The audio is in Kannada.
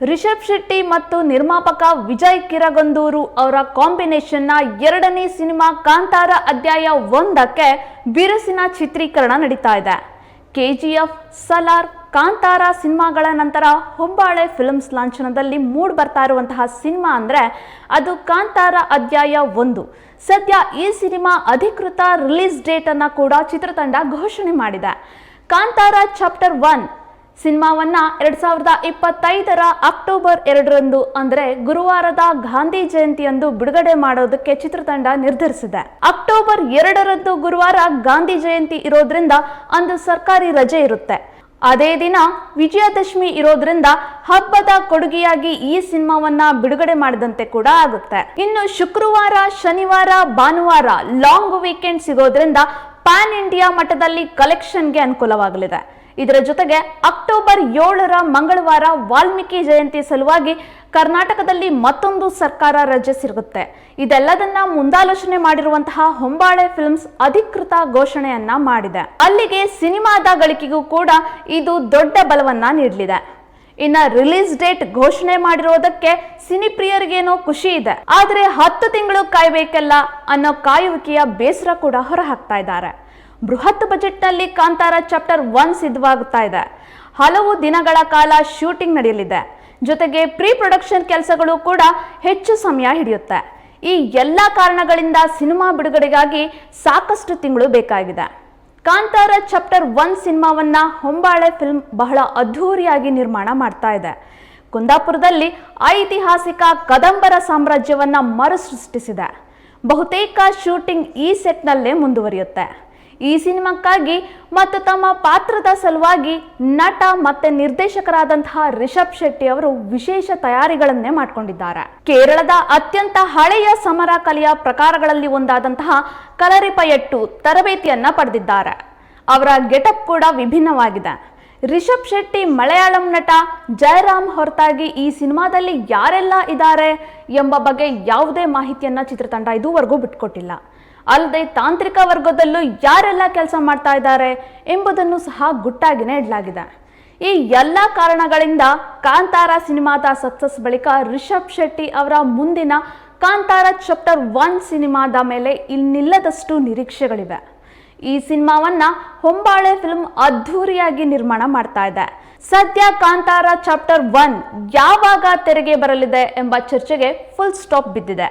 ರಿಷಬ್ ಶೆಟ್ಟಿ ಮತ್ತು ನಿರ್ಮಾಪಕ ವಿಜಯ್ ಕಿರಗಂದೂರು ಅವರ ಕಾಂಬಿನೇಷನ್ನ ಎರಡನೇ ಸಿನಿಮಾ ಕಾಂತಾರ ಅಧ್ಯಾಯ ಒಂದಕ್ಕೆ ಬಿರುಸಿನ ಚಿತ್ರೀಕರಣ ನಡೀತಾ ಇದೆ. ಕೆಜಿಎಫ್, ಸಲಾರ್, ಕಾಂತಾರ ಸಿನಿಮಾಗಳ ನಂತರ ಹೊಂಬಾಳೆ ಫಿಲ್ಮ್ಸ್ ಲಾಂಛನದಲ್ಲಿ ಮೂಡ್ ಬರ್ತಾ ಇರುವಂತಹ ಸಿನಿಮಾ ಅಂದ್ರೆ ಅದು ಕಾಂತಾರ ಅಧ್ಯಾಯ ಒಂದು. ಸದ್ಯ ಈ ಸಿನಿಮಾ ಅಧಿಕೃತ ರಿಲೀಸ್ ಡೇಟ್ ಅನ್ನ ಕೂಡ ಚಿತ್ರತಂಡ ಘೋಷಣೆ ಮಾಡಿದೆ. ಕಾಂತಾರ ಚಾಪ್ಟರ್ ಒನ್ ಸಿನಿಮಾವನ್ನ ಎರಡ್ ಸಾವಿರದ ಇಪ್ಪತ್ತೈದರ ಅಕ್ಟೋಬರ್ ಎರಡರಂದು, ಅಂದ್ರೆ ಗುರುವಾರದ ಗಾಂಧಿ ಜಯಂತಿಯಂದು ಬಿಡುಗಡೆ ಮಾಡೋದಕ್ಕೆ ಚಿತ್ರತಂಡ ನಿರ್ಧರಿಸಿದೆ. ಅಕ್ಟೋಬರ್ ಎರಡರಂದು ಗುರುವಾರ ಗಾಂಧಿ ಜಯಂತಿ ಇರೋದ್ರಿಂದ ಅಂದು ಸರ್ಕಾರಿ ರಜೆ ಇರುತ್ತೆ. ಅದೇ ದಿನ ವಿಜಯದಶಮಿ ಇರೋದ್ರಿಂದ ಹಬ್ಬದ ಕೊಡುಗೆಯಾಗಿ ಈ ಸಿನಿಮಾವನ್ನ ಬಿಡುಗಡೆ ಮಾಡಿದಂತೆ ಕೂಡ ಆಗುತ್ತೆ. ಇನ್ನು ಶುಕ್ರವಾರ, ಶನಿವಾರ, ಭಾನುವಾರ ಲಾಂಗ್ ವೀಕೆಂಡ್ ಸಿಗೋದ್ರಿಂದ ಪ್ಯಾನ್ ಇಂಡಿಯಾ ಮಟ್ಟದಲ್ಲಿ ಕಲೆಕ್ಷನ್ಗೆ ಅನುಕೂಲವಾಗಲಿದೆ. ಇದರ ಜೊತೆಗೆ ಅಕ್ಟೋಬರ್ ಏಳರ ಮಂಗಳವಾರ ವಾಲ್ಮೀಕಿ ಜಯಂತಿ ಸಲುವಾಗಿ ಕರ್ನಾಟಕದಲ್ಲಿ ಮತ್ತೊಂದು ಸರ್ಕಾರ ರಜೆ ಸಿಗುತ್ತೆ. ಇದೆಲ್ಲದನ್ನ ಮುಂದಾಲೋಚನೆ ಮಾಡಿರುವಂತಹ ಹೊಂಬಾಳೆ ಫಿಲ್ಮ್ಸ್ ಅಧಿಕೃತ ಘೋಷಣೆಯನ್ನ ಮಾಡಿದೆ. ಅಲ್ಲಿಗೆ ಸಿನಿಮಾದ ಗಳಿಕೆಗೂ ಕೂಡ ಇದು ದೊಡ್ಡ ಬಲವನ್ನ ನೀಡಲಿದೆ. ಇನ್ನ ರಿಲೀಸ್ ಡೇಟ್ ಘೋಷಣೆ ಮಾಡಿರೋದಕ್ಕೆ ಸಿನಿಪ್ರಿಯರಿಗೇನೋ ಖುಷಿ ಇದೆ. ಆದ್ರೆ ಹತ್ತು ತಿಂಗಳು ಕಾಯ್ಬೇಕಲ್ಲ ಅನ್ನೋ ಕಾಯುವಿಕೆಯ ಬೇಸರ ಕೂಡ ಹೊರಹಾಕ್ತಾ ಇದ್ದಾರೆ. ಬೃಹತ್ ಬಜೆಟ್ನಲ್ಲಿ ಕಾಂತಾರ ಚಾಪ್ಟರ್ ಒನ್ ಸಿದ್ಧವಾಗುತ್ತಾ ಇದೆ. ಹಲವು ದಿನಗಳ ಕಾಲ ಶೂಟಿಂಗ್ ನಡೆಯಲಿದೆ. ಜೊತೆಗೆ ಪ್ರೀ ಪ್ರೊಡಕ್ಷನ್ ಕೆಲಸಗಳು ಕೂಡ ಹೆಚ್ಚು ಸಮಯ ಹಿಡಿಯುತ್ತೆ. ಈ ಎಲ್ಲ ಕಾರಣಗಳಿಂದ ಸಿನಿಮಾ ಬಿಡುಗಡೆಗಾಗಿ ಸಾಕಷ್ಟು ತಿಂಗಳು ಬೇಕಾಗಿದೆ. ಕಾಂತಾರ ಚಾಪ್ಟರ್ ಒನ್ ಸಿನಿಮಾವನ್ನ ಹೊಂಬಾಳೆ ಫಿಲ್ಮ್ ಬಹಳ ಅದ್ಧೂರಿಯಾಗಿ ನಿರ್ಮಾಣ ಮಾಡ್ತಾ ಇದೆ. ಕುಂದಾಪುರದಲ್ಲಿ ಐತಿಹಾಸಿಕ ಕದಂಬರ ಸಾಮ್ರಾಜ್ಯವನ್ನ ಮರುಸೃಷ್ಟಿಸಿದೆ. ಬಹುತೇಕ ಶೂಟಿಂಗ್ ಈ ಸೆಟ್ನಲ್ಲೇ ಮುಂದುವರಿಯುತ್ತೆ. ಈ ಸಿನಿಮಾಕ್ಕಾಗಿ ಮತ್ತು ತಮ್ಮ ಪಾತ್ರದ ಸಲುವಾಗಿ ನಟ ಮತ್ತೆ ನಿರ್ದೇಶಕರಾದಂತಹ ರಿಷಬ್ ಶೆಟ್ಟಿ ಅವರು ವಿಶೇಷ ತಯಾರಿಗಳನ್ನೇ ಮಾಡಿಕೊಂಡಿದ್ದಾರೆ. ಕೇರಳದ ಅತ್ಯಂತ ಹಳೆಯ ಸಮರ ಕಲೆಯ ಪ್ರಕಾರಗಳಲ್ಲಿ ಒಂದಾದಂತಹ ಕಲರಿಪಯಟ್ಟು ತರಬೇತಿಯನ್ನ ಪಡೆದಿದ್ದಾರೆ. ಅವರ ಗೆಟಪ್ ಕೂಡ ವಿಭಿನ್ನವಾಗಿದೆ. ರಿಷಬ್ ಶೆಟ್ಟಿ ಮಲಯಾಳಂ ನಟ ಜಯರಾಮ್ ಹೊರತಾಗಿ ಈ ಸಿನಿಮಾದಲ್ಲಿ ಯಾರೆಲ್ಲ ಇದ್ದಾರೆ ಎಂಬ ಬಗ್ಗೆ ಯಾವುದೇ ಮಾಹಿತಿಯನ್ನ ಚಿತ್ರತಂಡ ಇದುವರೆಗೂ ಬಿಟ್ಕೊಟ್ಟಿಲ್ಲ. ಅಲ್ಲದೆ ತಾಂತ್ರಿಕ ವರ್ಗದಲ್ಲೂ ಯಾರೆಲ್ಲ ಕೆಲಸ ಮಾಡ್ತಾ ಇದ್ದಾರೆ ಎಂಬುದನ್ನು ಸಹ ಗುಟ್ಟಾಗಿನೇ ಇಡಲಾಗಿದೆ. ಈ ಎಲ್ಲ ಕಾರಣಗಳಿಂದ ಕಾಂತಾರ ಸಿನಿಮಾದ ಸಕ್ಸಸ್ ಬಳಿಕ ರಿಷಬ್ ಶೆಟ್ಟಿ ಅವರ ಮುಂದಿನ ಕಾಂತಾರ ಚಾಪ್ಟರ್ ಒನ್ ಸಿನಿಮಾದ ಮೇಲೆ ಇನ್ನಿಲ್ಲದಷ್ಟು ನಿರೀಕ್ಷೆಗಳಿವೆ. ಈ ಸಿನಿಮಾವನ್ನ ಹೊಂಬಾಳೆ ಫಿಲ್ಮ್ ಅದ್ಧೂರಿಯಾಗಿ ನಿರ್ಮಾಣ ಮಾಡ್ತಾ ಇದೆ. ಸದ್ಯ ಕಾಂತಾರ ಚಾಪ್ಟರ್ ಒನ್ ಯಾವಾಗ ತೆರೆಗೆ ಬರಲಿದೆ ಎಂಬ ಚರ್ಚೆಗೆ ಫುಲ್ ಸ್ಟಾಪ್ ಬಿದ್ದಿದೆ.